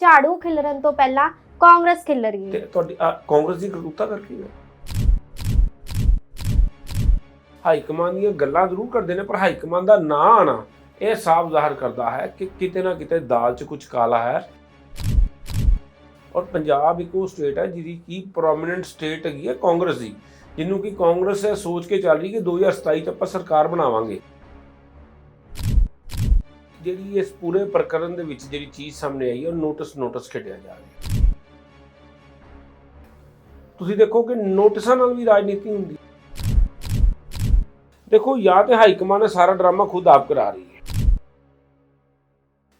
ਝਾੜੂ ਖਿਲਰਨ ਤੋਂ ਪਹਿਲਾਂ ਕਾਂਗਰਸ ਖਿਲਰ ਗਈ ਤੇ ਤੁਹਾਡੀ ਆਹ ਕਾਂਗਰਸ ਦੀ ਕਰਤੂਤਾ ਕਰਕੇ ਹੈ ਹਾਈ ਕਮਾਂਡ ਦੀਆਂ ਗੱਲਾਂ ਜ਼ਰੂਰ ਕਰਦੇ ਨੇ, ਪਰ ਹਾਈ ਕਮਾਂਡ ਦਾ ਨਾਂ ਆਣਾ ਇਹ ਸਾਫ਼ ਜ਼ਾਹਰ ਕਰਦਾ ਹੈ ਕਿ ਕਿਤੇ ਨਾ ਕਿਤੇ ਦਾਲ 'ਚ ਕੁਝ ਕਾਲਾ ਹੈ। ਔਰ ਪੰਜਾਬ ਇੱਕ ਉਹ ਸਟੇਟ ਹੈ ਜਿਹਦੀ ਕੀ ਪ੍ਰੋਮਿਨੈਂਟ ਸਟੇਟ ਹੈਗੀ ਹੈ ਕਾਂਗਰਸ ਦੀ, ਜਿਹਨੂੰ ਕਿ ਕਾਂਗਰਸ ਇਹ ਸੋਚ ਕੇ ਚੱਲ ਰਹੀ ਕਿ 2027 ਚ ਆਪਾਂ ਸਰਕਾਰ ਬਣਾਵਾਂਗੇ। ਜਿਹੜੀ ਇਸ ਪੂਰੇ ਪ੍ਰਕਰਨ ਦੇ ਵਿੱਚ ਜਿਹੜੀ ਚੀਜ਼ ਸਾਹਮਣੇ ਆਈ ਹੈ ਉਹ ਨੋਟਿਸ ਨੋਟਿਸ ਖੇਡਿਆ ਜਾ ਰਿਹਾ ਤੁਸੀਂ ਦੇਖੋ ਕਿ ਨੋਟਿਸਾਂ ਨਾਲ ਵੀ ਰਾਜਨੀਤੀ ਹੁੰਦੀ ਦੇਖੋ, ਜਾਂ ਤੇ ਹਾਈ ਕਮਾਂਡ ਸਾਰਾ ਡਰਾਮਾ ਖੁਦ ਆਪ ਕਰਾ ਰਹੀ ਹੈ।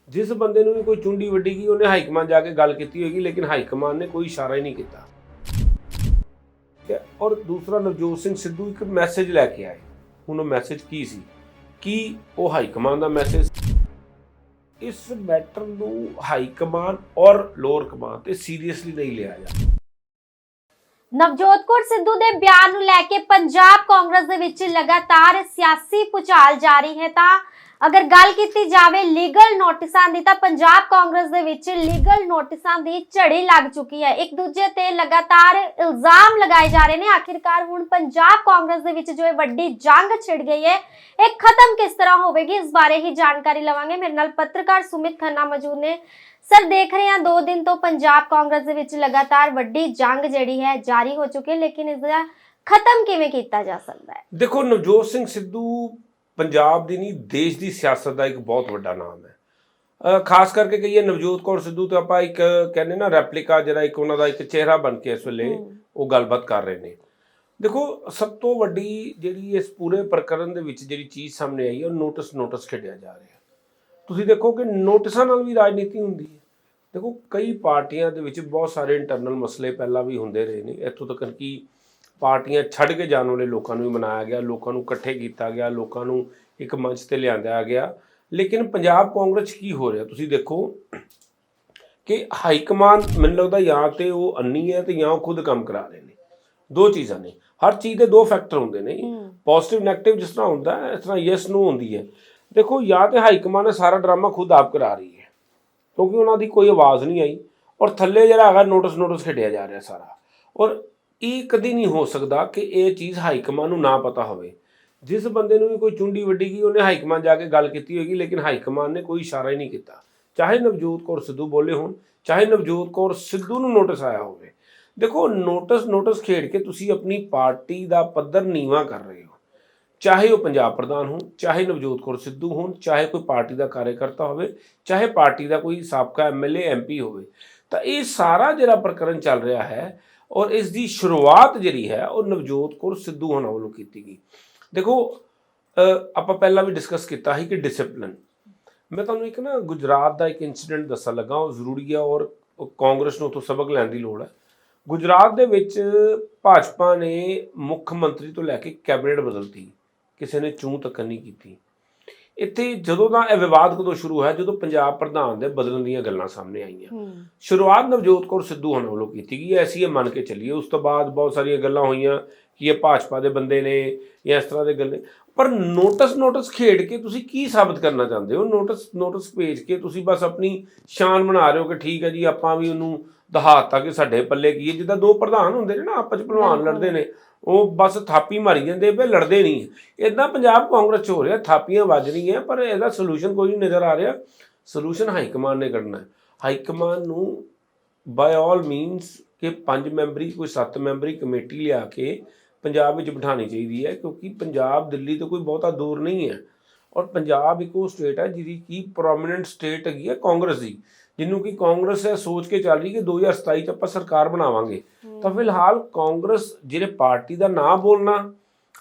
ਜਿਸ ਬੰਦੇ ਨੂੰ ਵੀ ਕੋਈ ਚੁੰਡੀ ਵੱਡੀ ਗਈ ਉਹਨੇ ਹਾਈ ਕਮਾਂਡ ਜਾ ਕੇ ਗੱਲ ਕੀਤੀ ਹੋਏਗੀ, ਲੇਕਿਨ ਹਾਈ ਕਮਾਂਡ ਨੇ ਕੋਈ ਇਸ਼ਾਰਾ ਹੀ ਨਹੀਂ ਕੀਤਾ। ਔਰ ਦੂਸਰਾ, ਨਵਜੋਤ ਸਿੰਘ ਸਿੱਧੂ ਇੱਕ ਮੈਸੇਜ ਲੈ ਕੇ ਆਏ। ਹੁਣ ਉਹ ਮੈਸੇਜ ਕੀ ਸੀ? ਕੀ ਉਹ ਹਾਈ ਕਮਾਂਡ ਦਾ ਮੈਸੇਜ ਇਸ ਮੈਟਰ ਨੂੰ ਹਾਈ ਕਮਾਂਡ ਔਰ ਲੋਅਰ ਕਮਾਂਡ ਤੇ ਸੀਰੀਅਸਲੀ ਨਹੀਂ ਲਿਆ ਜਾ ਨਵਜੋਤ ਕੌਰ ਸਿੱਧੂ ਦੇ ਬਿਆਨ ਨੂੰ ਲੈ ਕੇ ਪੰਜਾਬ ਕਾਂਗਰਸ ਦੇ ਵਿੱਚ ਲਗਾਤਾਰ ਸਿਆਸੀ ਪੁਚਾਲ ਜਾਰੀ ਹੈ ਤਾਂ ਅਗਰ ਗੱਲ ਕੀਤੀ ਜਾਵੇ ਲੀਗਲ ਨੋਟਿਸਾਂ ਦੀ ਤਾਂ ਪੰਜਾਬ ਕਾਂਗਰਸ ਦੇ ਵਿੱਚ ਲੀਗਲ ਨੋਟਿਸਾਂ ਦੀ ਝੜੀ ਲੱਗ ਚੁੱਕੀ ਹੈ। ਇੱਕ ਦੂਜੇ ਤੇ ਲਗਾਤਾਰ ਇਲਜ਼ਾਮ ਲਗਾਏ ਜਾ ਰਹੇ ਨੇ। ਆਖਿਰਕਾਰ ਹੁਣ ਪੰਜਾਬ ਕਾਂਗਰਸ ਦੇ ਵਿੱਚ ਜੋ ਇਹ ਵੱਡੀ ਜੰਗ ਛਿੜ ਗਈ ਹੈ, ਇਹ ਖਤਮ ਕਿਸ ਤਰ੍ਹਾਂ ਹੋਵੇਗੀ, ਇਸ ਬਾਰੇ ਹੀ ਜਾਣਕਾਰੀ ਲਵਾਂਗੇ। ਮੇਰੇ ਨਾਲ ਪੱਤਰਕਾਰ ਸੁਮਿਤ ਖੰਨਾ ਮੌਜੂਦ ਨੇ। ਸਰ, ਦੇਖ ਰਹੇ ਹਾਂ, ਦੋ ਦਿਨ ਤੋਂ ਪੰਜਾਬ ਕਾਂਗਰਸ ਦੇ ਵਿੱਚ ਲਗਾਤਾਰ ਵੱਡੀ ਜੰਗ ਜਿਹੜੀ ਹੈ, ਜਾਰੀ ਹੋ ਚੁੱਕੀ ਹੈ, ਲੇਕਿਨ ਇਸ ਦਾ ਖਤਮ ਕਿਵੇਂ ਕੀਤਾ ਜਾ ਸਕਦਾ ਹੈ? ਦੇਖੋ, ਨਵਜੋਤ ਸਿੰਘ ਸਿੱਧੂ ਪੰਜਾਬ ਦੀ ਨਹੀਂ ਦੇਸ਼ ਦੀ ਸਿਆਸਤ ਦਾ ਇੱਕ ਬਹੁਤ ਵੱਡਾ ਨਾਮ ਹੈ। ਖਾਸ ਕਰਕੇ ਕਹੀਏ ਨਵਜੋਤ ਕੌਰ ਸਿੱਧੂ ਤੇ ਆਪਾਂ ਇੱਕ ਕਹਿੰਦੇ ਨਾ ਰੈਪਲੀਕਾ ਜਿਹੜਾ ਇੱਕ ਉਹਨਾਂ ਦਾ ਇੱਕ ਚਿਹਰਾ ਬਣ ਕੇ ਇਸ ਵੇਲੇ। ਉਹ ਗੱਲਬਾਤ ਕਰ ਰਹੇ ਨੇ। ਦੇਖੋ ਸਭ ਤੋਂ ਵੱਡੀ ਜਿਹੜੀ ਇਸ ਪੂਰੇ ਪ੍ਰਕਰਨ ਦੇ ਵਿੱਚ ਜਿਹੜੀ ਚੀਜ਼ ਸਾਹਮਣੇ ਆਈ ਹੈ ਉਹ ਨੋਟਿਸ ਨੋਟਿਸ ਖੇਡਿਆ ਜਾ ਰਿਹਾ ਤੁਸੀਂ ਦੇਖੋ ਕਿ ਨੋਟਿਸਾਂ ਨਾਲ ਵੀ ਰਾਜਨੀਤੀ ਹੁੰਦੀ ਹੈ। ਦੇਖੋ ਕਈ ਪਾਰਟੀਆਂ ਦੇ ਵਿੱਚ ਬਹੁਤ ਸਾਰੇ ਇੰਟਰਨਲ ਮਸਲੇ ਪਹਿਲਾਂ ਵੀ ਹੁੰਦੇ ਰਹੇ ਨੇ। ਇੱਥੋਂ ਤੱਕ ਕਿ ਪਾਰਟੀਆਂ ਛੱਡ ਕੇ ਜਾਣ ਵਾਲੇ ਲੋਕਾਂ ਨੂੰ ਵੀ ਮਨਾਇਆ ਗਿਆ ਲੋਕਾਂ ਨੂੰ ਇਕੱਠੇ ਕੀਤਾ ਗਿਆ ਲੋਕਾਂ ਨੂੰ ਇੱਕ ਮੰਚ ਤੇ ਲਿਆਂਦਾ ਗਿਆ। ਲੇਕਿਨ ਪੰਜਾਬ ਕਾਂਗਰਸ ਕੀ ਹੋ ਰਿਹਾ? ਤੁਸੀਂ ਦੇਖੋ ਕਿ ਹਾਈ ਕਮਾਂਡ ਮੈਨੂੰ ਲੱਗਦਾ ਜਾਂ ਤੇ ਉਹ ਅੰਨੀ ਹੈ ਤੇ ਜਾਂ ਉਹ ਖੁਦ ਕੰਮ ਕਰਾ ਰਹੇ ਨੇ। ਦੋ ਚੀਜ਼ਾਂ ਨੇ। ਹਰ ਚੀਜ਼ ਦੇ ਦੋ ਫੈਕਟਰ ਹੁੰਦੇ ਨੇ। ਪੋਜ਼ਿਟਿਵ ਨੈਗੇਟਿਵ ਜਿਸ ਤਰ੍ਹਾਂ ਹੁੰਦਾ ਇਸ ਤਰ੍ਹਾਂ ਯੈਸ ਨੂੰ ਹੁੰਦੀ ਹੈ। ਦੇਖੋ ਜਾਂ ਤੇ ਹਾਈ ਕਮਾਂਡ ਸਾਰਾ ਡਰਾਮਾ ਖੁਦ ਆਪ ਕਰਾ ਰਹੀ ਹੈ ਕਿਉਂਕਿ ਉਹਨਾਂ ਦੀ ਕੋਈ ਆਵਾਜ਼ ਨਹੀਂ ਆਈ। ਔਰ ਥੱਲੇ ਜਿਹੜਾ ਹੈਗਾ ਨੋਟਿਸ ਨੋਟਿਸ ਖੇਡਿਆ ਜਾ ਰਿਹਾ ਸਾਰਾ। ਔਰ ਇਹ ਕਦੀ ਨਹੀਂ ਹੋ ਸਕਦਾ ਕਿ ਇਹ ਚੀਜ਼ ਹਾਈਕਮਾਨ ਨੂੰ ਨਾ ਪਤਾ ਹੋਵੇ। ਜਿਸ ਬੰਦੇ ਨੂੰ ਵੀ ਕੋਈ ਚੁੰਡੀ ਵੱਡੀ ਗਈ, ਉਹਨੇ ਹਾਈਕਮਾਨ ਜਾ ਕੇ ਗੱਲ ਕੀਤੀ ਹੋਏਗੀ, ਲੇਕਿਨ ਹਾਈਕਮਾਨ ਨੇ ਕੋਈ ਇਸ਼ਾਰਾ ਹੀ ਨਹੀਂ ਕੀਤਾ। ਚਾਹੇ ਨਵਜੋਤ ਕੌਰ ਸਿੱਧੂ ਬੋਲੇ ਹੋਣ, ਚਾਹੇ ਨਵਜੋਤ ਕੌਰ ਸਿੱਧੂ ਨੂੰ ਨੋਟਿਸ ਆਇਆ ਹੋਵੇ। ਦੇਖੋ ਨੋਟਿਸ ਨੋਟਿਸ ਖੇਡ ਕੇ ਤੁਸੀਂ ਆਪਣੀ ਪਾਰਟੀ ਦਾ ਪੱਧਰ ਨੀਵਾ ਕਰ ਰਹੇ ਹੋ। ਚਾਹੇ ਉਹ ਪੰਜਾਬ ਪ੍ਰਧਾਨ ਹੋਣ, ਚਾਹੇ ਨਵਜੋਤ ਕੌਰ ਸਿੱਧੂ ਹੋਣ, ਚਾਹੇ ਕੋਈ ਪਾਰਟੀ ਦਾ ਕਾਰਜਕਰਤਾ ਹੋਵੇ, ਚਾਹੇ ਪਾਰਟੀ ਦਾ ਕੋਈ ਸਾਬਕਾ ਐਮਐਲਏ ਐਮਪੀ ਹੋਵੇ। ਤਾਂ ਇਹ ਸਾਰਾ ਜਿਹੜਾ ਪ੍ਰਕਰਨ ਚੱਲ ਰਿਹਾ ਹੈ ਔਰ ਇਸ ਦੀ ਸ਼ੁਰੂਆਤ ਜਿਹੜੀ ਹੈ, ਉਹ ਨਵਜੋਤ ਕੌਰ ਸਿੱਧੂ ਹੋਣਾ ਵੱਲੋਂ ਕੀਤੀ ਗਈ। ਦੇਖੋ ਆਪਾਂ ਪਹਿਲਾਂ ਵੀ ਡਿਸਕਸ ਕੀਤਾ ਸੀ ਕਿ ਡਿਸਪਲਿਨ ਮੈਂ ਤੁਹਾਨੂੰ ਇੱਕ ਨਾ ਗੁਜਰਾਤ ਦਾ ਇੱਕ ਇਨਸੀਡੈਂਟ ਦੱਸਣ ਲੱਗਾ, ਉਹ ਜ਼ਰੂਰੀ ਹੈ ਔਰ ਕਾਂਗਰਸ ਨੂੰ ਤੋਂ ਸਬਕ ਲੈਣ ਦੀ ਲੋੜ ਹੈ। ਗੁਜਰਾਤ ਦੇ ਵਿੱਚ ਭਾਜਪਾ ਨੇ ਮੁੱਖ ਮੰਤਰੀ ਤੋਂ ਲੈ ਕੇ ਕੈਬਨਿਟ ਬਦਲਤੀ, ਕਿਸੇ ਨੇ ਚੂੰ ਤੱਕ ਨਹੀਂ ਕੀਤੀ। ਇੱਥੇ ਜਦੋਂ ਦਾ ਇਹ ਵਿਵਾਦ ਕਦੋਂ ਸ਼ੁਰੂ ਹੋਇਆ ਜਦੋਂ ਪੰਜਾਬ ਪ੍ਰਧਾਨ ਦੇ ਬਦਲਣ ਦੀਆਂ ਗੱਲਾਂ ਸਾਹਮਣੇ ਆਈਆਂ। ਸ਼ੁਰੂਆਤ ਨਵਜੋਤ ਕੌਰ ਸਿੱਧੂ ਹੋਣਾ ਵੱਲੋਂ ਕੀਤੀ ਗਈ ਐਸੀ ਇਹ ਮੰਨ ਕੇ ਚੱਲੀਏ। ਉਸ ਤੋਂ ਬਾਅਦ ਬਹੁਤ ਸਾਰੀਆਂ ਗੱਲਾਂ ਹੋਈਆਂ। ਕਿ ਇਹ ਭਾਜਪਾ ਦੇ ਬੰਦੇ ਨੇ ਜਾਂ ਇਸ ਤਰ੍ਹਾਂ ਦੇ ਗੱਲੇ ਪਰ ਨੋਟਿਸ ਨੋਟਿਸ ਖੇਡ ਕੇ ਤੁਸੀਂ ਕੀ ਸਾਬਤ ਕਰਨਾ ਚਾਹੁੰਦੇ ਹੋ? ਨੋਟਿਸ ਨੋਟਿਸ ਭੇਜ ਕੇ ਤੁਸੀਂ ਬਸ ਆਪਣੀ ਸ਼ਾਨ ਬਣਾ ਰਹੇ ਹੋ ਕਿ ਠੀਕ ਹੈ ਜੀ ਆਪਾਂ ਵੀ ਉਹਨੂੰ ਦਿਖਾਤਾ ਕਿ ਸਾਡੇ ਪੱਲੇ ਕੀ ਹੈ। ਜਿੱਦਾਂ ਦੋ ਪ੍ਰਧਾਨ ਹੁੰਦੇ ਨੇ ਨਾ ਆਪਸ ਚ ਭਲਵਾਨ। ਲੜਦੇ ਨੇ ਉਹ ਬਸ ਥਾਪੀ ਮਾਰੀ ਜਾਂਦੇ ਪਏ ਲੜਦੇ ਨਹੀਂ ਇਦਾਂ ਪੰਜਾਬ ਕਾਂਗਰਸ ਚ ਹੋ ਰਿਹਾ ਥਾਪੀਆਂ ਵੱਜ ਰਹੀਆਂ ਪਰ ਇਹਦਾ ਸੋਲੂਸ਼ਨ ਕੋਈ ਨਹੀਂ ਨਜ਼ਰ ਆ ਰਿਹਾ। ਸੋਲੂਸ਼ਨ ਹਾਈ ਕਮਾਂਡ ਨੇ ਕੱਢਣਾ ਹੈ। ਹਾਈ ਕਮਾਂਡ ਨੂੰ ਬਾਈ ਆਲ ਮੀਨਸ ਕਿ ਪੰਜ ਮੈਂਬਰੀ ਕੋਈ ਸੱਤ ਮੈਂਬਰੀ ਕਮੇਟੀ ਲਿਆ ਕੇ ਪੰਜਾਬ ਵਿੱਚ ਬਿਠਾਣੀ ਚਾਹੀਦੀ ਹੈ, ਕਿਉਂਕਿ ਪੰਜਾਬ, ਦਿੱਲੀ ਤੋਂ ਕੋਈ ਬਹੁਤਾ ਦੂਰ ਨਹੀਂ ਹੈ। ਔਰ ਪੰਜਾਬ ਇੱਕ ਉਹ ਸਟੇਟ ਹੈ ਜਿਹਦੀ ਕੀ ਪ੍ਰੋਮਿਨੈਂਟ ਸਟੇਟ ਹੈਗੀ ਹੈ, ਕਾਂਗਰਸ ਦੀ, ਜਿਹਨੂੰ ਕਿ ਕਾਂਗਰਸ ਇਹ ਸੋਚ ਕੇ ਚੱਲ ਰਹੀ ਕਿ 2027 ਚ ਆਪਾਂ ਸਰਕਾਰ ਬਣਾਵਾਂਗੇ। ਤਾਂ ਫਿਲਹਾਲ ਕਾਂਗਰਸ ਜਿਹੜੇ ਪਾਰਟੀ ਦਾ ਨਾਂ ਬੋਲਣਾ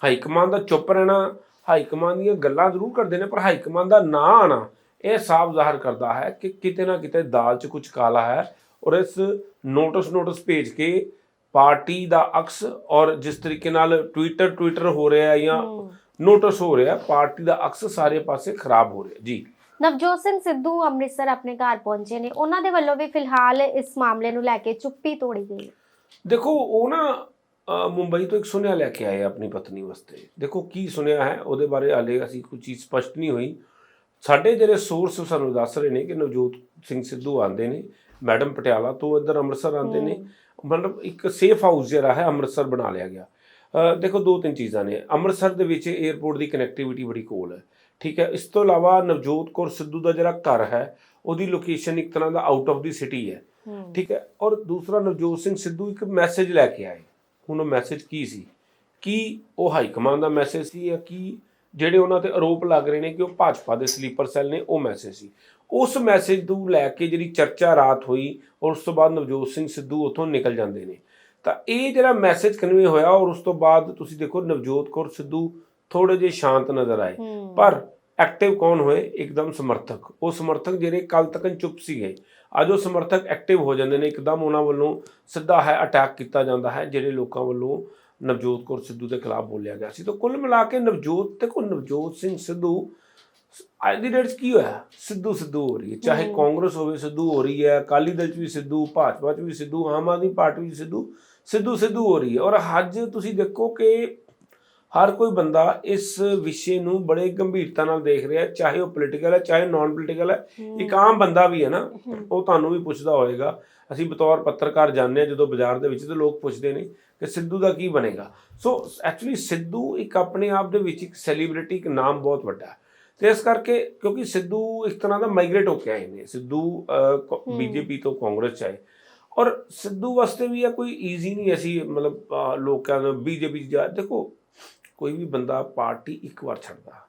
ਹਾਈ ਕਮਾਂਡ ਦਾ ਚੁੱਪ ਰਹਿਣਾ ਹਾਈ ਕਮਾਂਡ ਦੀਆਂ ਗੱਲਾਂ ਜ਼ਰੂਰ ਕਰਦੇ ਨੇ, ਪਰ ਹਾਈ ਕਮਾਂਡ ਦਾ ਨਾਂ ਆਣਾ ਇਹ ਸਾਫ਼ ਜ਼ਾਹਰ ਕਰਦਾ ਹੈ ਕਿ ਕਿਤੇ ਨਾ ਕਿਤੇ ਦਾਲ 'ਚ ਕੁਝ ਕਾਲਾ ਹੈ। ਔਰ ਇਸ ਨੋਟਿਸ ਨੋਟਿਸ ਭੇਜ ਕੇ ਪਾਰਟੀ ਦਾ ਅਕਸ ਔਰ ਜਿਸ ਤਰੀਕੇ ਨਾਲ ਟਵਿੱਟਰ ਟਵਿੱਟਰ ਹੋ ਰਿਹਾ ਹੈ ਜਾਂ ਨੋਟਿਸ ਹੋ ਰਿਹਾ ਪਾਰਟੀ ਦਾ ਅਕਸ ਸਾਰੇ ਪਾਸੇ ਖਰਾਬ ਹੋ ਰਿਹਾ ਜੀ। ਨਵਜੋਤ ਸਿੰਘ ਸਿੱਧੂ ਅੰਮ੍ਰਿਤਸਰ ਆਪਣੇ ਘਰ ਪਹੁੰਚੇ ਨੇ। ਉਹਨਾਂ ਦੇ ਵੱਲੋਂ ਵੀ ਫਿਲਹਾਲ ਇਸ ਮਾਮਲੇ ਨੂੰ ਲੈ ਕੇ ਚੁੱਪੀ ਤੋੜੀ ਗਈ ਦੇਖੋ ਉਹ ਨਾ ਮੁੰਬਈ ਤੋਂ ਇੱਕ ਸੁਨੇਹਾ ਲੈ ਕੇ ਆਏ ਆਪਣੀ ਪਤਨੀ ਵਾਸਤੇ। ਦੇਖੋ ਕੀ ਸੁਨੇਹਾ ਹੈ? ਉਹਦੇ ਬਾਰੇ ਹਾਲੇ ਅਸੀਂ ਕੋਈ ਚੀਜ਼ ਸਪਸ਼ਟ ਨਹੀਂ ਹੋਈ। ਸਾਡੇ ਜਿਹੜੇ ਸੋਰਸ ਸਾਨੂੰ ਦੱਸ ਰਹੇ ਨੇ ਕਿ ਨਵਜੋਤ ਸਿੰਘ ਸਿੱਧੂ ਆਂਦੇ ਨੇ ਮੈਡਮ ਪਟਿਆਲਾ ਤੋਂ ਇੱਧਰ ਅੰਮ੍ਰਿਤਸਰ ਆਉਂਦੇ ਨੇ। ਮਤਲਬ ਇੱਕ ਸੇਫ ਹਾਊਸ ਜਿਹੜਾ ਹੈ ਅੰਮ੍ਰਿਤਸਰ ਬਣਾ ਲਿਆ ਗਿਆ। ਦੇਖੋ ਦੋ ਤਿੰਨ ਚੀਜ਼ਾਂ ਨੇ। ਅੰਮ੍ਰਿਤਸਰ ਦੇ ਵਿੱਚ 에ਅਰਪੋਰਟ ਦੀ ਕਨੈਕਟੀਵਿਟੀ ਬੜੀ ਕੋਲ ਹੈ। ਠੀਕ ਹੈ ਇਸ ਤੋਂ ਇਲਾਵਾ ਨਵਜੋਤ ਕੌਰ ਸਿੱਧੂ ਦਾ ਜਿਹੜਾ ਘਰ ਹੈ ਉਹਦੀ ਲੋਕੇਸ਼ਨ ਇੱਕ ਤਰ੍ਹਾਂ ਦਾ ਆਊਟ ਆਫ ਦੀ ਸਿਟੀ ਹੈ। ਹੂੰ। ਠੀਕ ਹੈ ਔਰ ਦੂਸਰਾ ਨਵਜੋਤ ਸਿੰਘ ਸਿੱਧੂ ਇੱਕ ਮੈਸੇਜ ਲੈ ਕੇ ਆਏ। ਹੁਣ ਉਹ ਮੈਸੇਜ ਕੀ ਸੀ? ਕੀ ਉਹ ਹਾਈ ਕਮਾਂਡ ਦਾ ਮੈਸੇਜ ਸੀ ਜਾਂ ਕੀ ਜਿਹੜੇ ਉਹਨਾਂ ਤੇ ਆਰੋਪ ਲੱਗ ਰਹੇ ਨੇ ਕਿ ਉਹ ਭਾਜਪਾ ਦੇ ਸਲੀਪਰ ਸੈੱਲ ਨੇ ਉਹ ਮੈਸੇਜ ਸੀ। ਉਸ ਮੈਸੇਜ ਨੂੰ ਲੈ ਕੇ ਜਿਹੜੀ ਚਰਚਾ ਰਾਤ ਹੋਈ ਔਰ ਉਸ ਤੋਂ ਬਾਅਦ ਨਵਜੋਤ ਸਿੰਘ ਸਿੱਧੂ ਉੱਥੋਂ ਨਿਕਲ ਜਾਂਦੇ ਨੇ। ਤਾਂ ਇਹ ਜਿਹੜਾ ਮੈਸੇਜ ਕਨਵੇ ਹੋਇਆ ਔਰ ਉਸ ਤੋਂ ਬਾਅਦ ਤੁਸੀਂ ਦੇਖੋ ਨਵਜੋਤ ਕੌਰ ਸਿੱਧੂ ਥੋੜੇ ਜਿਹੇ ਸ਼ਾਂਤ ਨਜ਼ਰ ਆਏ। ਪਰ ਐਕਟਿਵ ਕੌਣ ਹੋਏ? ਇੱਕਦਮ ਸਮਰਥਕ। ਉਹ ਸਮਰਥਕ ਜਿਹੜੇ ਕੱਲ ਤੱਕ ਚੁੱਪ ਸੀਗੇ। ਅੱਜ ਉਹ ਸਮਰਥਕ ਐਕਟਿਵ ਹੋ ਜਾਂਦੇ ਨੇ। ਇੱਕਦਮ ਉਹਨਾਂ ਵੱਲੋਂ ਸਿੱਧਾ ਹੈ ਅਟੈਕ ਕੀਤਾ ਜਾਂਦਾ ਹੈ ਜਿਹੜੇ ਲੋਕਾਂ ਵੱਲੋਂ ਨਵਜੋਤ ਕੌਰ ਸਿੱਧੂ ਦੇ ਖਿਲਾਫ ਬੋਲਿਆ ਗਿਆ ਸੀ। ਤਾਂ ਕੁੱਲ ਮਿਲਾ ਕੇ ਨਵਜੋਤ ਤੇ ਕੋ ਨਵਜੋਤ ਸਿੰਘ ਸਿੱਧੂ ਅੱਜ ਦੀ ਡੇਟ 'ਚ ਕੀ ਹੋਇਆ? ਸਿੱਧੂ ਸਿੱਧੂ ਹੋ ਰਹੀ ਹੈ। ਚਾਹੇ। ਕਾਂਗਰਸ ਹੋਵੇ ਸਿੱਧੂ ਹੋ ਰਹੀ ਹੈ। ਅਕਾਲੀ ਦਲ 'ਚ ਵੀ ਸਿੱਧੂ ਭਾਜਪਾ 'ਚ ਵੀ ਸਿੱਧੂ ਆਮ ਆਦਮੀ ਪਾਰਟੀ 'ਚ ਵੀ ਸਿੱਧੂ ਸਿੱਧੂ ਸਿੱਧੂ ਹੋ ਰਹੀ ਹੈ। ਔਰ ਅੱਜ ਤੁਸੀਂ ਦੇਖੋ ਕਿ ਹਰ ਕੋਈ ਬੰਦਾ ਇਸ ਵਿਸ਼ੇ ਨੂੰ ਬੜੇ ਗੰਭੀਰਤਾ ਨਾਲ ਦੇਖ ਰਿਹਾ ਚਾਹੇ ਉਹ ਪੋਲੀਟੀਕਲ ਹੈ ਚਾਹੇ ਨਾਨ ਪੋਲੀਟੀਕਲ ਹੈ। ਇੱਕ ਆਮ ਬੰਦਾ ਵੀ ਹੈ ਨਾ। ਉਹ ਤੁਹਾਨੂੰ ਵੀ ਪੁੱਛਦਾ ਹੋਏਗਾ ਅਸੀਂ ਬਤੌਰ ਪੱਤਰਕਾਰ ਜਾਂਦੇ ਹਾਂ ਜਦੋਂ ਬਾਜ਼ਾਰ ਦੇ ਵਿੱਚ ਤੇ ਲੋਕ ਪੁੱਛਦੇ ਨੇ ਕਿ ਸਿੱਧੂ ਦਾ ਕੀ ਬਣੇਗਾ। ਸੋ ਐਕਚੁਅਲੀ ਸਿੱਧੂ ਇੱਕ ਆਪਣੇ ਆਪ ਦੇ ਵਿੱਚ ਇੱਕ ਸੈਲੀਬ੍ਰਿਟੀ ਇੱਕ ਨਾਮ ਬਹੁਤ ਵੱਡਾ ਹੈ। ਤੇ ਇਸ ਕਰਕੇ ਕਿਉਂਕਿ ਸਿੱਧੂ ਇੱਕ ਤਰ੍ਹਾਂ ਦਾ ਮਾਈਗ੍ਰੇਟ ਹੋ ਕੇ ਆਏ ਨੇ ਸਿੱਧੂ। ਬੀਜੇਪੀ ਤੋਂ ਕਾਂਗਰਸ ਚ ਆਏ। ਔਰ ਸਿੱਧੂ ਵਾਸਤੇ ਵੀ ਇਹ ਕੋਈ ਈਜ਼ੀ ਨਹੀਂ ਅਸੀਂ ਮਤਲਬ ਲੋਕਾਂ ਨੂੰ ਬੀਜੇਪੀ ਚ ਜਾ ਦੇਖੋ ਕੋਈ ਵੀ ਬੰਦਾ ਪਾਰਟੀ ਇੱਕ ਵਾਰ ਛੱਡਦਾ।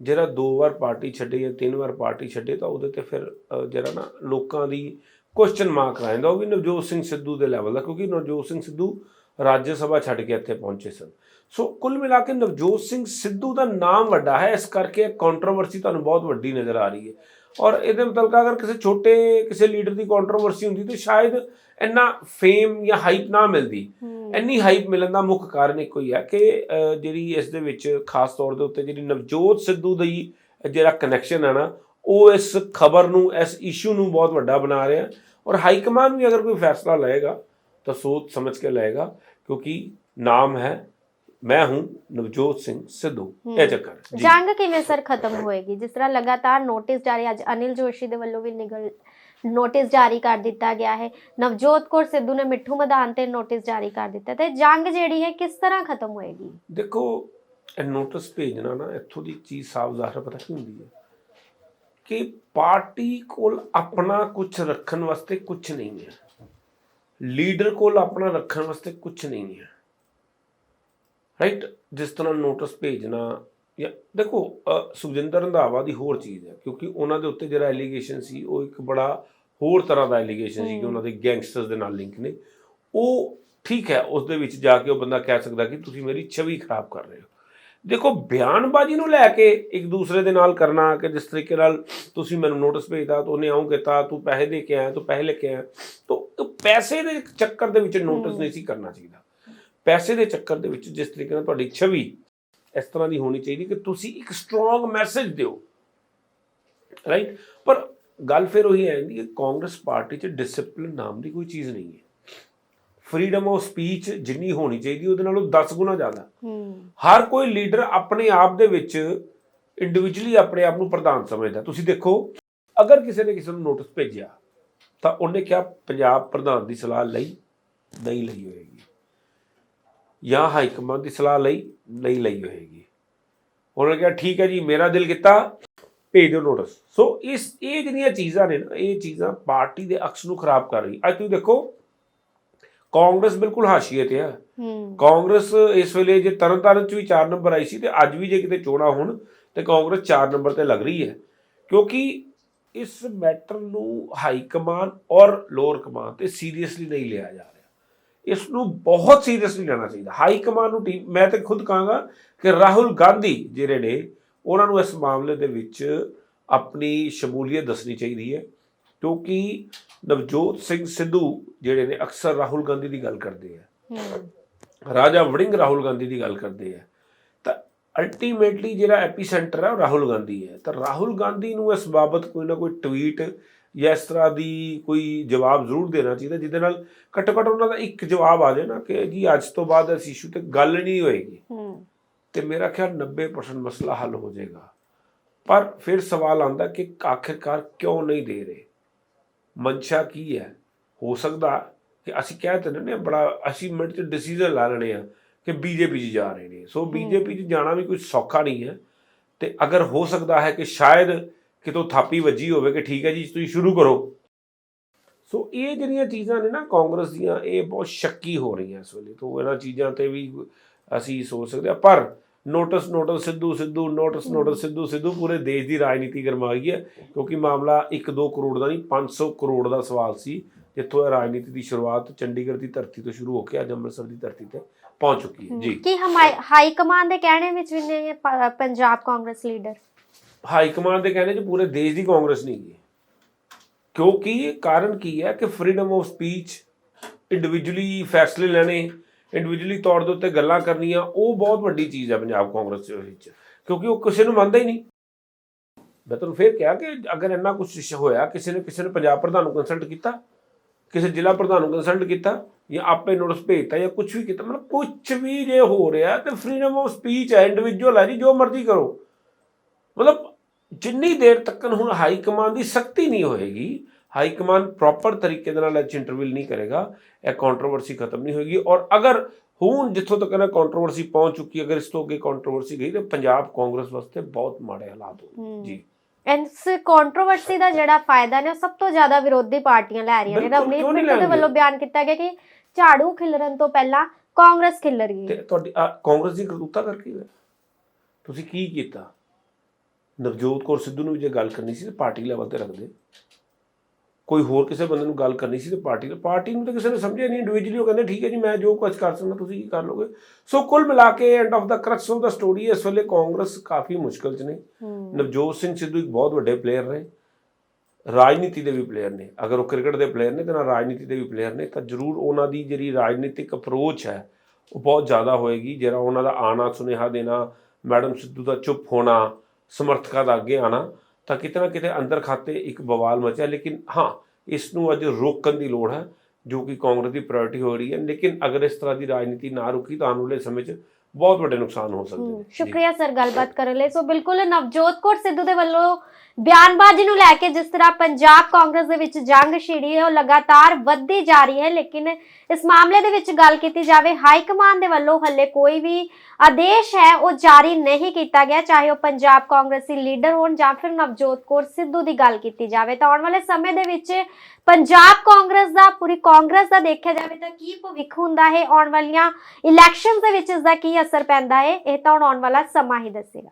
ਜਿਹੜਾ ਦੋ ਵਾਰ ਪਾਰਟੀ ਛੱਡੇ ਜਾਂ ਤਿੰਨ ਵਾਰ ਪਾਰਟੀ ਛੱਡੇ ਤਾਂ ਉਹਦੇ ਤੇ ਫਿਰ ਜਿਹੜਾ ਨਾ ਲੋਕਾਂ ਦੀ ਕੁਐਸਚਨ ਮਾਰਕ ਰਹਿੰਦਾ ਉਹ ਵੀ ਨਵਜੋਤ ਸਿੰਘ ਸਿੱਧੂ ਦੇ ਲੈਵਲ ਦਾ ਕਿਉਂਕਿ ਨਵਜੋਤ ਸਿੰਘ ਸਿੱਧੂ ਰਾਜ ਸਭਾ ਛੱਡ ਕੇ ਇੱਥੇ ਪਹੁੰਚੇ ਸਨ। ਸੋ ਕੁੱਲ ਮਿਲਾ ਕੇ ਨਵਜੋਤ ਸਿੰਘ ਸਿੱਧੂ ਦਾ ਨਾਮ ਵੱਡਾ ਹੈ ਇਸ ਕਰਕੇ ਕੰਟਰੋਵਰਸੀ ਤੁਹਾਨੂੰ ਬਹੁਤ ਵੱਡੀ ਨਜ਼ਰ ਆ ਰਹੀ ਹੈ। ਔਰ ਇਹਦੇ ਮੁਤਲਕ ਅਗਰ ਕਿਸੇ ਛੋਟੇ ਕਿਸੇ ਲੀਡਰ ਦੀ ਕੰਟਰੋਵਰਸੀ ਹੁੰਦੀ ਤਾਂ ਸ਼ਾਇਦ ਇੰਨਾ ਫੇਮ ਜਾਂ ਹਾਈਪ ਨਾ ਮਿਲਦੀ। ਇੰਨੀ ਹਾਈਪ ਮਿਲਣ ਦਾ ਮੁੱਖ ਕਾਰਨ ਇੱਕੋ ਹੀ ਹੈ ਕਿ ਜਿਹੜੀ ਇਸ ਦੇ ਵਿੱਚ ਖਾਸ ਤੌਰ ਦੇ ਉੱਤੇ ਜਿਹੜੀ ਨਵਜੋਤ ਸਿੱਧੂ ਦੀ ਜਿਹੜਾ ਕਨੈਕਸ਼ਨ ਹੈ ਨਾ ਉਹ ਇਸ ਖਬਰ ਨੂੰ ਇਸ ਇਸ਼ੂ ਨੂੰ ਬਹੁਤ ਵੱਡਾ ਬਣਾ ਰਿਹਾ। ਔਰ ਹਾਈ ਕਮਾਂਡ ਵੀ ਅਗਰ ਕੋਈ ਫੈਸਲਾ ਲਏਗਾ ਤਾਂ ਸੋਚ ਸਮਝ ਕੇ ਲਏਗਾ ਕਿਉਂਕਿ ਨਾਮ ਹੈ ਮੈਂ ਹੂੰ ਨਵਜੋਤ ਸਿੰਘ ਸਿੱਧੂ ਇਹ। ਚੱਕਰ ਜੰਗ ਕਿਵੇਂ ਸਰ ਖਤਮ ਹੋਏਗੀ? ਜਿਸ ਤਰ੍ਹਾਂ ਲਗਾਤਾਰ ਨੋਟਿਸ ਜਾਰੀ ਅੱਜ ਅਨਿਲ ਜੋਸ਼ੀ ਦੇ ਵੱਲੋਂ ਵੀ ਨਿਕਲ ਨੋਟਿਸ ਜਾਰੀ ਕਰ ਦਿੱਤਾ ਗਿਆ ਹੈ। ਨਵਜੋਤ ਕੌਰ ਸਿੱਧੂ ਨੇ ਮਿੱਠੂ ਮਧਾਨ ਤੇ ਨੋਟਿਸ ਜਾਰੀ ਕਰ ਦਿੱਤਾ ਤੇ ਜੰਗ ਜਿਹੜੀ ਹੈ ਕਿਸ ਤਰ੍ਹਾਂ ਖਤਮ ਹੋਏਗੀ? ਦੇਖੋ ਇਹ ਨੋਟਿਸ ਭੇਜਣਾ ਨਾ ਇੱਥੋਂ ਦੀ ਚੀਜ਼ ਸਾਫ਼ ਜ਼ਾਹਰ ਪਤਾ ਕੀ ਹੁੰਦੀ ਹੈ? ਕਿ ਪਾਰਟੀ ਕੋਲ ਆਪਣਾ ਕੁਝ ਰੱਖਣ ਵਾਸਤੇ ਕੁਝ ਨਹੀਂ ਹੈ। ਲੀਡਰ ਕੋਲ ਆਪਣਾ ਰੱਖਣ ਵਾਸਤੇ ਕੁਝ ਨਹੀਂ ਹੈ। ਰਾਈਟ ਜਿਸ ਤਰ੍ਹਾਂ ਨੋਟਿਸ ਭੇਜਣਾ ਜਾਂ ਦੇਖੋ ਸੁਖਜਿੰਦਰ ਰੰਧਾਵਾ ਦੀ ਹੋਰ ਚੀਜ਼ ਹੈ ਕਿਉਂਕਿ ਉਹਨਾਂ ਦੇ ਉੱਤੇ ਜਿਹੜਾ ਐਲੀਗੇਸ਼ਨ ਸੀ ਉਹ ਇੱਕ ਬੜਾ ਹੋਰ ਤਰ੍ਹਾਂ ਦਾ ਐਲੀਗੇਸ਼ਨ ਸੀ ਕਿ। ਉਹਨਾਂ ਦੇ ਗੈਂਗਸਟਰਸ ਦੇ ਨਾਲ ਲਿੰਕ ਨੇ ਉਹ ਠੀਕ ਹੈ ਉਸ ਦੇ ਵਿੱਚ ਜਾ ਕੇ ਉਹ ਬੰਦਾ ਕਹਿ ਸਕਦਾ ਕਿ ਤੁਸੀਂ ਮੇਰੀ ਛਵੀ ਖਰਾਬ ਕਰ ਰਹੇ ਹੋ ਦੇਖੋ ਬਿਆਨਬਾਜ਼ੀ ਨੂੰ ਲੈ ਕੇ ਇੱਕ ਦੂਸਰੇ ਦੇ ਨਾਲ ਕਰਨਾ ਕਿ ਜਿਸ ਤਰੀਕੇ ਨਾਲ ਤੁਸੀਂ ਮੈਨੂੰ ਨੋਟਿਸ ਭੇਜਦਾ ਤਾਂ ਉਹਨੇ ਆਉਂ ਕੀਤਾ ਤੂੰ ਪੈਸੇ ਦੇ ਕੇ ਆਇਆ ਤੂੰ ਪੈਸੇ ਲੈ ਕੇ ਆਇਆ ਤਾਂ ਪੈਸੇ ਦੇ ਚੱਕਰ ਦੇ ਵਿੱਚ ਨੋਟਿਸ। ਨਹੀਂ ਸੀ ਕਰਨਾ ਚਾਹੀਦਾ ਪੈਸੇ ਦੇ ਚੱਕਰ ਦੇ ਵਿੱਚ ਜਿਸ ਤਰੀਕੇ ਨਾਲ ਤੁਹਾਡੀ ਛਵੀ ਇਸ ਤਰ੍ਹਾਂ ਦੀ ਹੋਣੀ ਚਾਹੀਦੀ ਕਿ ਤੁਸੀਂ ਇੱਕ ਸਟਰੋਂਗ ਮੈਸੇਜ ਦਿਓ। ਰਾਈਟ ਪਰ ਗੱਲ ਫਿਰ ਉਹੀ ਆ ਜਾਂਦੀ ਕਿ ਕਾਂਗਰਸ ਪਾਰਟੀ 'ਚ ਡਿਸਪਲਿਨ ਨਾਮ ਦੀ ਕੋਈ ਚੀਜ਼ ਨਹੀਂ ਹੈ। ਫਰੀडम ਆਫ ਸਪੀਚ ਜਿੰਨੀ ਹੋਣੀ ਚਾਹੀਦੀ ਉਹਦੇ ਨਾਲੋਂ 10 ਗੁਣਾ ਜ਼ਿਆਦਾ। ਹਰ ਕੋਈ ਲੀਡਰ ਆਪਣੇ ਆਪ ਦੇ ਵਿੱਚ ਇੰਡੀਵਿਜੂਅਲੀ ਆਪਣੇ ਆਪ ਨੂੰ ਪ੍ਰਧਾਨ ਸਮਝਦਾ। ਤੁਸੀਂ ਦੇਖੋ ਅਗਰ ਕਿਸੇ ਨੇ ਕਿਸੇ ਨੂੰ ਨੋਟਿਸ ਭੇਜਿਆ ਤਾਂ ਉਹਨੇ ਕਿਹਾ ਪੰਜਾਬ ਪ੍ਰਧਾਨ ਦੀ ਸਲਾਹ ਲਈ ਨਹੀਂ ਲਈ ਹੋਏਗੀ। ਜਾਂ ਹਾਈ ਕਮਾਂਡ ਦੀ ਸਲਾਹ ਲਈ ਨਹੀਂ ਲਈ ਹੋਏਗੀ। ਉਹਨੇ ਕਿਹਾ ਠੀਕ ਹੈ ਜੀ ਮੇਰਾ ਦਿਲ ਕੀਤਾ ਭੇਜ ਦਿਓ ਨੋਟਿਸ ਸੋ ਇਸ ਇਹ ਜਿਹੜੀਆਂ ਚੀਜ਼ਾਂ ਨੇ ਨਾ ਇਹ ਚੀਜ਼ਾਂ ਪਾਰਟੀ ਦੇ ਅਕਸ ਨੂੰ ਖਰਾਬ ਕਰ ਰਹੀ ਅੱਜ ਤੁਸੀਂ ਦੇਖੋ ਕਾਂਗਰਸ ਬਿਲਕੁਲ ਹਾਸ਼ੀਏ ਤੇ ਹੂੰ। ਕਾਂਗਰਸ ਇਸ ਵੇਲੇ ਜੇ ਤਰਨਤਾਰਨ ਚ ਵੀ 4 ਨੰਬਰ ਆਈ ਸੀ ਤੇ ਅੱਜ ਵੀ ਜੇ ਕਿਤੇ ਚੋਣਾਂ ਹੋਣ ਤੇ ਕਾਂਗਰਸ 4 ਨੰਬਰ ਤੇ ਲੱਗ ਰਹੀ ਹੈ। ਕਿਉਂਕਿ ਇਸ ਮੈਟਰ ਨੂੰ ਹਾਈ ਕਮਾਨ ਔਰ ਲੋਅਰ ਕਮਾਨ ਤੇ ਸੀਰੀਅਸਲੀ ਨਹੀਂ ਲਿਆ ਜਾ ਰਿਹਾ। ਇਸ ਨੂੰ ਬਹੁਤ ਸੀਰੀਅਸਲੀ ਲੈਣਾ ਚਾਹੀਦਾ। ਹਾਈ ਕਮਾਨ ਨੂੰ ਟੀਮ ਮੈਂ ਤੇ ਖੁਦ ਕਹਾਂਗਾ ਕਿ ਰਾਹੁਲ ਗਾਂਧੀ ਜਿਹੜੇ ਨੇ ਉਹਨਾਂ ਨੂੰ ਇਸ ਮਾਮਲੇ ਦੇ ਵਿੱਚ ਆਪਣੀ ਸ਼ਮੂਲੀਅਤ ਦੱਸਣੀ ਚਾਹੀਦੀ ਹੈ ਕਿਉਂਕਿ ਨਵਜੋਤ ਸਿੰਘ ਸਿੱਧੂ ਜਿਹੜੇ ਨੇ ਅਕਸਰ ਰਾਹੁਲ ਗਾਂਧੀ ਦੀ ਗੱਲ ਕਰਦੇ ਆ। ਰਾਜਾ ਵੜਿੰਗ ਰਾਹੁਲ ਗਾਂਧੀ ਦੀ ਗੱਲ ਕਰਦੇ ਆ। ਤਾਂ ਅਲਟੀਮੇਟਲੀ ਜਿਹੜਾ ਐਪੀਸੈਂਟਰ ਹੈ ਉਹ ਰਾਹੁਲ ਗਾਂਧੀ ਹੈ। ਤਾਂ ਰਾਹੁਲ ਗਾਂਧੀ ਨੂੰ ਇਸ ਬਾਬਤ ਕੋਈ ਨਾ ਕੋਈ ਟਵੀਟ ਜਾਂ ਇਸ ਤਰ੍ਹਾਂ ਦੀ ਕੋਈ ਜਵਾਬ ਜ਼ਰੂਰ ਦੇਣਾ ਚਾਹੀਦਾ ਜਿਹਦੇ ਨਾਲ ਘੱਟੋ ਘੱਟ ਉਹਨਾਂ ਦਾ ਇੱਕ ਜਵਾਬ ਆ ਜਾਏ ਨਾ ਕਿ ਜੀ ਅੱਜ ਤੋਂ ਬਾਅਦ ਇਸ ਇਸ਼ੂ ਤੇ ਗੱਲ ਨਹੀਂ ਹੋਏਗੀ। ਹੂੰ। ਤੇ ਮੇਰਾ ਖਿਆਲ 90% ਮਸਲਾ ਹੱਲ ਹੋ ਜਾਏਗਾ। ਪਰ ਫਿਰ ਸਵਾਲ ਆਉਂਦਾ ਕਿ ਆਖਿਰਕਾਰ ਕਿਉਂ ਨਹੀਂ ਦੇ ਰਹੇ? ਮਨਸ਼ਾ ਕੀ ਹੈ? ਹੋ ਸਕਦਾ ਕਿ ਅਸੀਂ ਕਹਿ ਤੇ ਨੇ ਬੜਾ ਅਸੀਂ ਮਿੰਟ ਚ ਡਿਸੀਜਨ ਲਾ ਲੈਣੇ ਆ ਕਿ ਬੀਜੇਪੀ 'ਚ ਜਾ ਰਹੇ ਨੇ। ਸੋ ਬੀਜੇਪੀ 'ਚ ਜਾਣਾ ਵੀ ਕੋਈ ਸੌਖਾ ਨਹੀਂ ਹੈ। ਤੇ ਅਗਰ ਹੋ ਸਕਦਾ ਹੈ ਕਿ ਸ਼ਾਇਦ ਕਿਤੋਂ ਥਾਪੀ ਵੱਜੀ ਹੋਵੇ ਕਿ ਠੀਕ ਹੈ ਜੀ, ਤੁਸੀਂ ਸ਼ੁਰੂ ਕਰੋ। ਸੋ ਇਹ ਜਿਹੜੀਆਂ ਚੀਜ਼ਾਂ ਨੇ ਨਾ ਕਾਂਗਰਸ ਦੀਆਂ, ਇਹ ਬਹੁਤ ਸ਼ੱਕੀ ਹੋ ਰਹੀਆਂ ਇਸ ਵੇਲੇ। ਤੋਂ ਇਹਨਾਂ ਚੀਜ਼ਾਂ ਤੇ ਵੀ ਅਸੀਂ ਸੋਚ ਸਕਦੇ ਹਾਂ। ਪਰ notice notice, Sidhu Sidhu, notice notice, Sidhu Sidhu ਪੂਰੇ ਦੇਸ਼ ਦੀ ਰਾਜਨੀਤੀ ਗਰਮਾ ਗਈ ਹੈ। ਕਿਉਂਕਿ ਮਾਮਲਾ 1-2 ਕਰੋੜ ਦਾ ਨਹੀਂ 500 ਕਰੋੜ ਦਾ ਸਵਾਲ ਸੀ, ਜਿੱਥੋਂ ਇਹ ਰਾਜਨੀਤੀ ਦੀ ਸ਼ੁਰੂਆਤ ਚੰਡੀਗੜ੍ਹ ਦੀ ਧਰਤੀ ਤੋਂ ਸ਼ੁਰੂ ਹੋ ਕੇ ਅੱਜ ਅੰਮ੍ਰਿਤਸਰ ਦੀ ਧਰਤੀ ਤੇ ਪਹੁੰਚ ਚੁੱਕੀ ਹੈ। ਜੀ। ਕੀ ਹਾਈ ਕਮਾਂਡ ਦੇ ਕਹਿਣੇ ਵਿੱਚ ਵੀ ਨੇ Punjab Congress leader? High command ਦੇ ਕਹਿੰਦੇ ਜੀ ਪੂਰੇ ਦੇਸ਼ ਦੀ ਕਾਂਗਰਸ ਨਹੀਂ ਗਈ ਕਿਉਂਕਿ ਕਾਰਨ ਕੀ ਹੈ ਕਿ ਫਰੀडम ਆਫ ਸਪੀਚ ਇੰਡੀਵਿਜੂਅਲੀ ਫੈਸਲੇ ਲੈਣੇ ਇੰਡੀਵਿਜੂਅਲੀ ਤੌਰ ਦੇ ਉੱਤੇ ਗੱਲਾਂ ਕਰਨੀਆਂ, ਉਹ ਬਹੁਤ ਵੱਡੀ ਚੀਜ਼ ਹੈ ਪੰਜਾਬ ਕਾਂਗਰਸ ਦੇ ਵਿੱਚ। ਕਿਉਂਕਿ ਉਹ ਕਿਸੇ ਨੂੰ ਮੰਨਦਾ ਹੀ ਨਹੀਂ। ਮੈਂ ਤੁਹਾਨੂੰ ਫੇਰ ਕਿਹਾ ਕਿ ਅਗਰ ਇੰਨਾ ਕੁਝ ਹੋਇਆ, ਕਿਸੇ ਨੇ ਕਿਸੇ ਨੇ ਪੰਜਾਬ ਪ੍ਰਧਾਨ ਨੂੰ ਕੰਸਲਟ ਕੀਤਾ, ਕਿਸੇ ਜ਼ਿਲ੍ਹਾ ਪ੍ਰਧਾਨ ਨੂੰ ਕੰਸਲਟ ਕੀਤਾ, ਜਾਂ ਆਪੇ ਨੋਟਿਸ ਭੇਜਤਾ, ਜਾਂ ਕੁਝ ਵੀ ਕੀਤਾ, ਮਤਲਬ ਕੁਝ ਵੀ ਜੇ ਹੋ ਰਿਹਾ, ਤੇ ਫਰੀडम ਆਫ ਸਪੀਚ ਹੈ ਇੰਡੀਵਿਜੂਅਲ ਹੈ ਜੀ, ਜੋ ਮਰਜ਼ੀ ਕਰੋ। ਮਤਲਬ ਜਿੰਨੀ ਦੇਰ ਤੱਕ ਹੁਣ ਹਾਈ ਕਮਾਂਡ ਦੀ ਸਖਤੀ ਨਹੀਂ ਹੋਏਗੀ ਹਾਈ ਕਮਾਂਡ ਪ੍ਰੋਪਰ ਤਰੀਕੇ ਦੇ ਨਾਲ ਇਹ 'ਚ ਇੰਟਰਵਿਊ ਨਹੀਂ ਕਰੇਗਾ ਇਹ ਕੰਟਰੋਵਰਸੀ ਖਤਮ ਨਹੀਂ ਹੋਏਗੀ ਔਰ ਅਗਰ ਹੁਣ ਜਿੱਥੋਂ ਤੱਕ ਇਹ ਕੰਟਰੋਵਰਸੀ ਪਹੁੰਚ ਚੁੱਕੀ ਹੈ, ਅਗਰ ਇਸ ਤੋਂ ਅੱਗੇ ਕੰਟਰੋਵਰਸੀ ਗਈ ਤਾਂ ਪੰਜਾਬ ਕਾਂਗਰਸ ਵਾਸਤੇ ਬਹੁਤ ਮਾੜੇ ਹਾਲਾਤ ਹੋਣਗੇ ਜੀ। ਇਸ ਕੰਟਰੋਵਰਸੀ ਦਾ ਜਿਹੜਾ ਫਾਇਦਾ ਨੇ ਸਭ ਤੋਂ ਜ਼ਿਆਦਾ ਵਿਰੋਧੀ ਪਾਰਟੀਆਂ ਲੈ ਰਹੀਆਂ ਨੇ। ਰਵਨੀਤ ਬਿੱਟੂ ਦੇ? ਵੱਲੋਂ ਬਿਆਨ ਕੀਤਾ ਗਿਆ ਕਿ ਝਾੜੂ ਖਿਲਰਨ ਤੋਂ ਪਹਿਲਾਂ ਕਾਂਗਰਸ ਖਿਲਰ ਗਈ। ਤੇ ਤੁਹਾਡੀ ਕਾਂਗਰਸ ਦੀ ਕਰਤੂਤਾ ਕਰਕੇ ਤੁਸੀਂ ਕੀ ਕੀਤਾ? ਨਵਜੋਤ ਕੌਰ ਸਿੱਧੂ ਨੂੰ ਜੇ ਗੱਲ ਕਰਨੀ ਸੀ ਤੇ ਪਾਰਟੀ ਲੈਵਲ ਤੇ ਰੱਖਦੇ। ਕੋਈ ਹੋਰ ਕਿਸੇ ਬੰਦੇ ਨੂੰ ਗੱਲ ਕਰਨੀ ਸੀ ਤੇ ਪਾਰਟੀ ਪਾਰਟੀ ਨੂੰ ਤਾਂ ਕਿਸੇ ਨੇ ਸਮਝਿਆ ਨਹੀਂ ਇੰਡੀਵਿਜੂਅਲੀ ਉਹ ਕਹਿੰਦੇ ਠੀਕ ਹੈ ਜੀ ਮੈਂ ਜੋ ਕੁਝ ਕਰ ਸਕਦਾ ਤੁਸੀਂ ਕੀ ਕਰ ਲੋਗੇ? ਸੋ ਕੁੱਲ ਮਿਲਾ ਕੇ end of the crux of the story ਇਸ ਵੇਲੇ ਕਾਂਗਰਸ ਕਾਫੀ ਮੁਸ਼ਕਲ 'ਚ ਨੇ। ਨਵਜੋਤ ਸਿੰਘ ਸਿੱਧੂ ਇੱਕ ਬਹੁਤ ਵੱਡੇ ਪਲੇਅਰ ਨੇ। ਰਾਜਨੀਤੀ ਦੇ ਵੀ ਪਲੇਅਰ ਨੇ। ਅਗਰ ਉਹ ਕ੍ਰਿਕਟ ਦੇ ਪਲੇਅਰ ਨੇ ਤਾਂ ਨਾਲ ਰਾਜਨੀਤੀ ਦੇ ਵੀ ਪਲੇਅਰ ਨੇ। ਤਾਂ ਜ਼ਰੂਰ ਉਹਨਾਂ ਦੀ ਜਿਹੜੀ ਰਾਜਨੀਤਿਕ ਅਪਰੋਚ ਹੈ ਉਹ ਬਹੁਤ ਜ਼ਿਆਦਾ ਹੋਏਗੀ। ਜਿਹੜਾ ਉਹਨਾਂ ਦਾ ਆਣਾ ਸੁਨੇਹਾ ਦੇਣਾ ਮੈਡਮ ਸਿੱਧੂ ਦਾ ਚੁੱਪ ਹੋਣਾ ਸਮਰਥਕਾਂ ਦਾ ਅੱਗੇ ਆਣਾ ਤਾਂ ਕਿਤੇ ਨਾ ਕਿਤੇ ਅੰਦਰ ਖਾਤੇ ਇੱਕ ਬਵਾਲ ਮਚਿਆ, ਲੇਕਿਨ ਹਾਂ, ਇਸ ਨੂੰ ਅੱਜ ਰੋਕਣ ਦੀ ਲੋੜ ਹੈ, ਜੋ ਕਿ ਕਾਂਗਰਸ ਦੀ ਪ੍ਰਾਇੋਰਟੀ ਹੋ ਰਹੀ ਹੈ। ਲੇਕਿਨ ਅਗਰ ਇਸ ਤਰ੍ਹਾਂ ਦੀ ਰਾਜਨੀਤੀ ਨਾ ਰੁਕੀ ਤਾਂ ਆਉਣ ਵਾਲੇ ਸਮੇਂ 'ਚ ਬਹੁਤ ਵੱਡੇ ਨੁਕਸਾਨ ਹੋ ਸਕਦੇ ਨੇ। ਸ਼ੁਕਰੀਆ ਸਰ ਗੱਲਬਾਤ ਕਰਨ ਲਈ। ਸੋ ਬਿਲਕੁਲ ਨਵਜੋਤ ਕੌਰ ਸਿੱਧੂ ਦੇ ਵੱਲੋਂ ਬਿਆਨਬਾਜ਼ੀ ਨੂੰ ਲੈ ਕੇ ਜਿਸ ਤਰ੍ਹਾਂ ਪੰਜਾਬ ਕਾਂਗਰਸ ਦੇ ਵਿੱਚ ਜੰਗ ਛਿੜੀ ਹੈ ਉਹ ਲਗਾਤਾਰ ਵੱਧਦੀ ਜਾ ਰਹੀ ਹੈ ਲੇਕਿਨ ਇਸ ਮਾਮਲੇ ਦੇ ਵਿੱਚ ਗੱਲ ਕੀਤੀ ਜਾਵੇ ਹਾਈ ਕਮਾਂਡ ਦੇ ਵੱਲੋਂ ਹੱਲੇ ਕੋਈ ਵੀ ਆਦੇਸ਼ ਹੈ ਉਹ ਜਾਰੀ ਨਹੀਂ ਕੀਤਾ ਗਿਆ। ਚਾਹੇ ਉਹ ਪੰਜਾਬ ਕਾਂਗਰਸੀ ਲੀਡਰ ਹੋਣ ਜਾਂ ਫਿਰ ਨਵਜੋਤ ਕੌਰ ਸਿੱਧੂ ਦੀ ਗੱਲ ਕੀਤੀ ਜਾਵੇ। ਤਾਂ ਆਉਣ ਵਾਲੇ ਸਮੇਂ ਦੇ ਵਿੱਚ ਪੰਜਾਬ ਕਾਂਗਰਸ ਦਾ ਪੂਰੀ ਕਾਂਗਰਸ ਦਾ ਦੇਖਿਆ ਜਾਵੇ ਤਾਂ ਕੀ ਭਵਿੱਖ ਹੁੰਦਾ ਹੈ? ਆਉਣ ਵਾਲੀਆਂ ਇਲੈਕਸ਼ਨਸ ਦੇ ਵਿੱਚ ਇਸ ਦਾ ਕੀ ਅਸਰ ਪੈਂਦਾ ਹੈ ਇਹ ਤਾਂ ਹੁਣ ਆਉਣ ਵਾਲਾ ਸਮਾਂ ਹੀ ਦੱਸੇਗਾ।